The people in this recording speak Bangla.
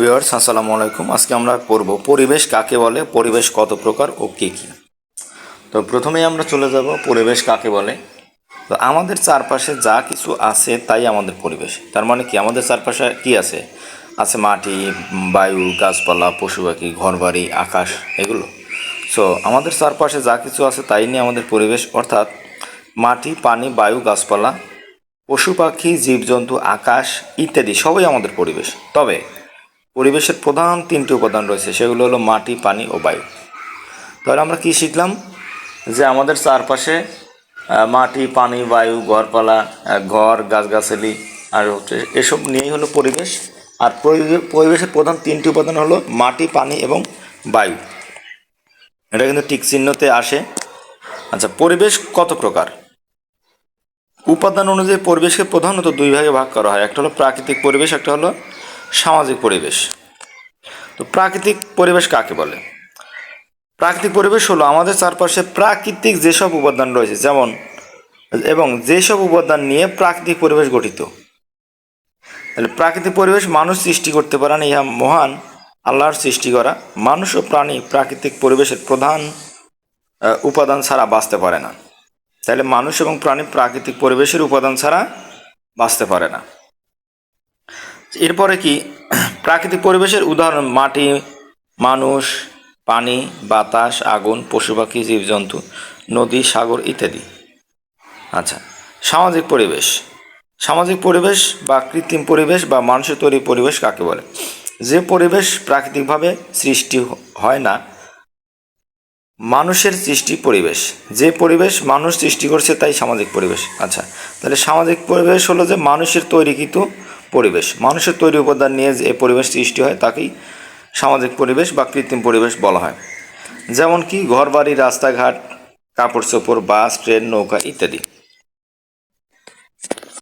ভিউয়ার্স, আসসালামু আলাইকুম। আজকে আমরা পড়ব পরিবেশ কাকে বলে, পরিবেশ কত প্রকার ও কী কী? তো প্রথমেই আমরা চলে যাব পরিবেশ কাকে বলে। তো আমাদের চারপাশে যা কিছু আছে তাই আমাদের পরিবেশ। তার মানে কি? আমাদের চারপাশে কি আছে? আছে মাটি, বায়ু, গাছপালা পশু পাখি ঘরবাড়ি, আকাশ, এগুলো। সো আমাদের চারপাশে যা কিছু আছে তাই নিয়ে আমাদের পরিবেশ, অর্থাৎ মাটি, পানি, বায়ু, গাছপালা পশু পাখি জীবজন্তু, আকাশ ইত্যাদি সবই আমাদের পরিবেশ। তবে পরিবেশের প্রধান তিনটি উপাদান রয়েছে, সেগুলো হলো মাটি, পানি ও বায়ু। তাহলে আমরা কি শিখলাম? যে আমাদের চারপাশে মাটি, পানি, বায়ু, ঘরপালা ঘর, গাছগাছালি আর হচ্ছে এসব নিয়েই হলো পরিবেশ। আর পরিবেশের প্রধান তিনটি উপাদান হলো মাটি, পানি এবং বায়ু। এটা কিন্তু টিক চিহ্নতে আসে। আচ্ছা পরিবেশ কত প্রকার? উপাদান অনুযায়ী পরিবেশকে প্রধানত দুই ভাগে ভাগ করা হয়। একটা হলো প্রাকৃতিক পরিবেশ, একটা হলো সামাজিক পরিবেশ। তো প্রাকৃতিক পরিবেশ কাকে বলে? প্রাকৃতিক পরিবেশ হলো আমাদের চারপাশে প্রাকৃতিক যেসব উপাদান রয়েছে, যেমন, এবং যেসব উপাদান নিয়ে প্রাকৃতিক পরিবেশ গঠিত। তাহলে প্রাকৃতিক পরিবেশ মানুষ সৃষ্টি করতে পারে না ইহা মহান আল্লাহর সৃষ্টি করা। মানুষ ও প্রাণী প্রাকৃতিক পরিবেশের প্রধান উপাদান ছাড়া বাঁচতে পারে না। তাহলে মানুষ এবং প্রাণী প্রাকৃতিক পরিবেশের উপাদান ছাড়া বাঁচতে পারে না। এরপরে কি? প্রাকৃতিক পরিবেশের উদাহরণ, মাটি, মানুষ, পানি, বাতাস, আগুন, পশু পাখি, জীবজন্তু, নদী, সাগর ইত্যাদি। আচ্ছা সামাজিক পরিবেশ। সামাজিক পরিবেশ বা কৃত্রিম পরিবেশ বা মানুষের তৈরি পরিবেশ কাকে বলে? যে পরিবেশ প্রাকৃতিকভাবে সৃষ্টি হয় না, মানুষের সৃষ্টি পরিবেশ। যে পরিবেশ মানুষ সৃষ্টি করছে তাই সামাজিক পরিবেশ। আচ্ছা তাহলে সামাজিক পরিবেশ হলো যে মানুষের তৈরিকৃত পরিবেশ। মানুষের তৈরি উপাদান নিয়ে যে পরিবেশ সৃষ্টি হয়, তাকেই সামাজিক পরিবেশ বা কৃত্রিম পরিবেশ বলা হয়। যেমন কি, ঘরবাড়ি, রাস্তাঘাট কাপড় চোপড় বাস, ট্রেন, নৌকা ইত্যাদি।